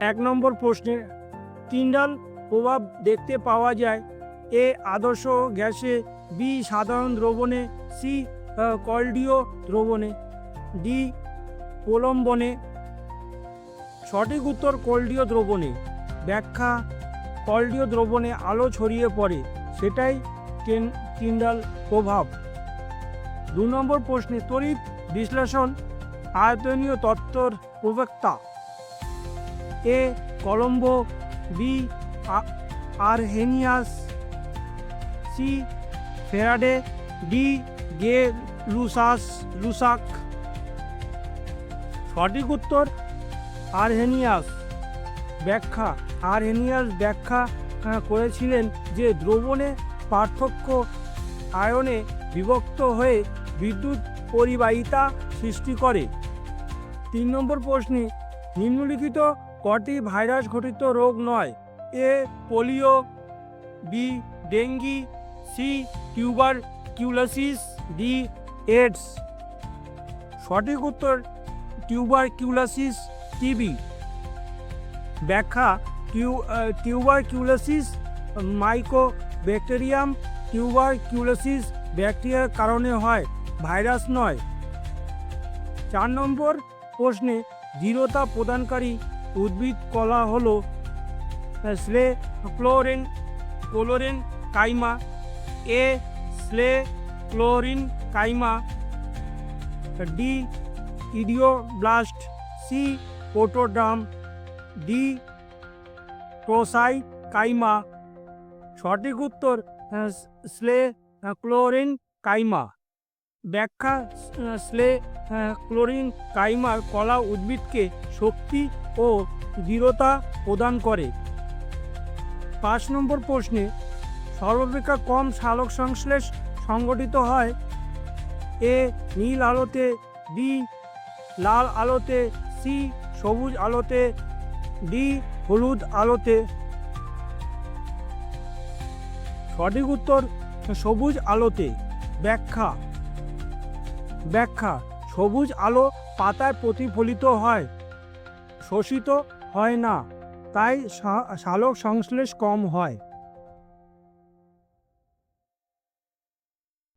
এক নম্বর প্রশ্নে টিন্ডাল প্রভাব দেখতে পাওয়া যায়। এ আদর্শ গ্যাসে বি সাধারণ দ্রবণে সি আহ, কল্ডীয় দ্রবণে ডি প্রলম্বনে। সঠিক উত্তর কল্ডীয় দ্রবণে। ব্যাখ্যা কল্ডীয় দ্রবণে আলো ছড়িয়ে পড়ে সেটাই টেন টিন্ডাল প্রভাব। দু নম্বর প্রশ্নে তড়িৎ বিশ্লেষণ আয়তনীয় তত্ত্বর প্রবক্তা। A Coulomb, B Arrhenius, C Faraday, D Gay Lussac Lussac সঠিক উত্তর আরহেনিয়াস। ব্যাখ্যা আরহেনিয়াস ব্যাখ্যা করেছিলেন যে দ্রবণে পার্থক্য আয়নে বিভক্ত হয়ে বিদ্যুৎ পরিবাহিতা সৃষ্টি করে। তিন নম্বর প্রশ্নে নিম্নলিখিত কটি ভাইরাস ঘটিত রোগ নয়। A polio, B dengue, C tuberculosis D AIDS সঠিক উত্তর টিউবার কিউলাসিস টিবি। ব্যাখ্যা, টিউ tuberculosis mycobacterium tuberculosis ব্যাকটেরিয়ার কারণে হয়, ভাইরাস নয়। চার নম্বর প্রশ্নে দৃঢ়তা প্রদানকারী উদ্ভিদ কলা হলো sclerenchyma. A, sclerenchyma. D, idioblast. C protoderm D টোসাই কাইমা। সঠিক উত্তর, স্লে ক্লোরিন কাইমা। ব্যাখ্যা, স্লে ক্লোরিন, কাইমার, কলা উদ্ভিদকে শক্তি ও দৃঢ়তা প্রদান করে। পাঁচ নম্বর প্রশ্নে, সর্বাপেক্ষা কম সালোক সংশ্লেষ সংগঠিত হয় এ নীল আলোতে, বি লাল আলোতে, সি সবুজ আলোতে, ডি হলুদ আলোতে। সঠিক উত্তর, সবুজ আলোতে। ব্যাখ্যা ব্যাখ্যা সবুজ আলো পাতায় প্রতিফলিত হয় শোষিত হয় না তাই সালোক সংশ্লেষ কম হয়।